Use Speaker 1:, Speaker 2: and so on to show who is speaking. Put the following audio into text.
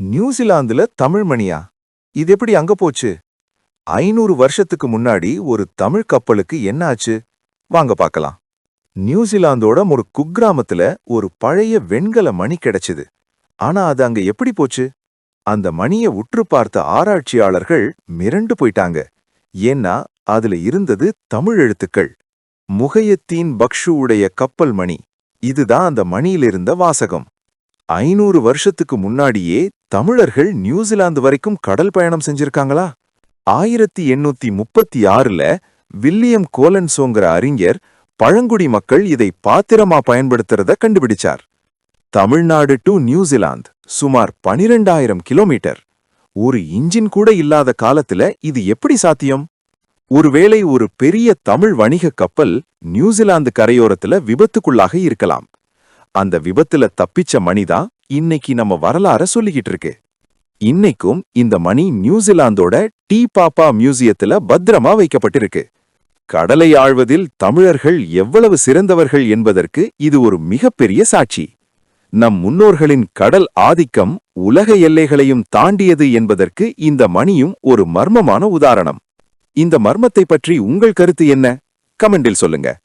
Speaker 1: நியூசிலாந்துல தமிழ் மணியா? இது எப்படி அங்க போச்சு? ஐநூறு வருஷத்துக்கு முன்னாடி ஒரு தமிழ் கப்பலுக்கு என்ன ஆச்சு? வாங்க பார்க்கலாம். நியூசிலாந்தோட ஒரு குக்கிராமத்துல ஒரு பழைய வெண்கல மணி கிடைச்சது. ஆனா அது அங்க எப்படி போச்சு? அந்த மணிய உற்று பார்த்த ஆராய்ச்சியாளர்கள் மிரண்டு போயிட்டாங்க. ஏன்னா அதுல இருந்தது தமிழ் எழுத்துக்கள். முகையத்தீன் பக்ஷு உடைய கப்பல் மணி. இதுதான் அந்த மணியிலிருந்த வாசகம். ஐநூறு வருஷத்துக்கு முன்னாடியே தமிழர்கள் நியூசிலாந்து வரைக்கும் கடல் பயணம் செஞ்சிருக்காங்களா? ஆயிரத்தி எண்ணூத்தி முப்பத்தி ஆறுல வில்லியம் கோலன்சோங்கிற அறிஞர் பழங்குடி மக்கள் இதை பாத்திரமா பயன்படுத்துறத கண்டுபிடிச்சார். தமிழ்நாடு டு நியூசிலாந்து சுமார் பனிரெண்டாயிரம் கிலோமீட்டர். ஒரு இன்ஜின் கூட இல்லாத காலத்துல இது எப்படி சாத்தியம்? ஒருவேளை ஒரு பெரிய தமிழ் வணிக கப்பல் நியூசிலாந்து கரையோரத்துல விபத்துக்குள்ளாக இருக்கலாம். அந்த விபத்துல தப்பிச்ச மணிதான் இன்னைக்கு நம்ம வரலாற சொல்லிக்கிட்டு இருக்கு. இன்னைக்கும் இந்த மணி நியூசிலாந்தோட டீ பாப்பா மியூசியத்துல பத்திரமா வைக்கப்பட்டிருக்கு. கடலை ஆழ்வதில் தமிழர்கள் எவ்வளவு சிறந்தவர்கள் என்பதற்கு இது ஒரு மிகப்பெரிய சாட்சி. நம் முன்னோர்களின் கடல் ஆதிக்கம் உலக எல்லைகளையும் தாண்டியது என்பதற்கு இந்த மணியும் ஒரு மர்மமான உதாரணம். இந்த மர்மத்தை பற்றி உங்கள் கருத்து என்ன? கமெண்டில் சொல்லுங்க.